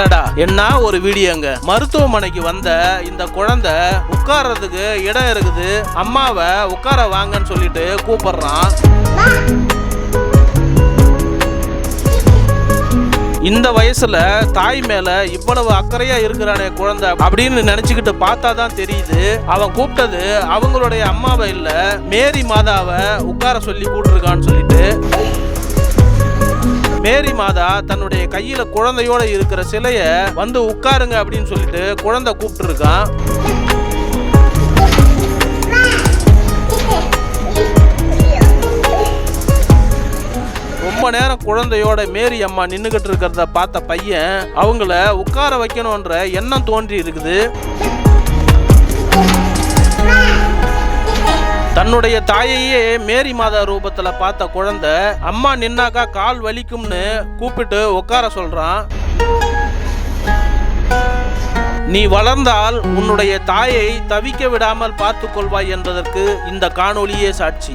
அடடா என்ன ஒரு வீடியோங்க. மருத்துவமனைக்கு வந்த இந்த குழந்தை உட்கார்றதுக்கு இடம் இருக்குது. அம்மாவை உட்கார வாங்கன்னு சொல்லிட்டு கூப்பிடுறான். இந்த வயசுல தாய் மேல இவ்வளவு அக்கறையா இருக்கிறானே குழந்தை அப்படின்னு நினைச்சுக்கிட்டு பார்த்தா தான் தெரியுது. அவன் கூப்பிட்டது அவங்களுடைய அம்மாவை இல்ல மேரி மாதாவை உட்கார சொல்லி கூப்பிட்டுருக்கான்னு சொல்லிட்டு. மேரி மாதா தன்னுடைய கையில குழந்தையோட இருக்கிற சிலைய வந்து உட்காருங்க அப்படின்னு சொல்லிட்டு குழந்தை கூப்பிட்டு இருக்கான் ரொம்ப நேரம் குழந்தையோட மேரி அம்மா நின்றுகிட்டு இருக்கிறத பார்த்த பையன் அவங்கள உட்கார வைக்கணுன்ற எண்ணம் தோன்றி இருக்குது. தன்னுடைய தாயையே மேரி மாதா ரூபத்துல பார்த்த குழந்தை அம்மா நின்னாக்கா கால் வலிக்கும்னு கூப்பிட்டு உட்கார சொல்றான். நீ வளர்ந்தால் உன்னுடைய தாயை தவிக்க விடாமல் பார்த்துக் கொள்வாய் என்பதற்கு இந்த காணொளியே சாட்சி.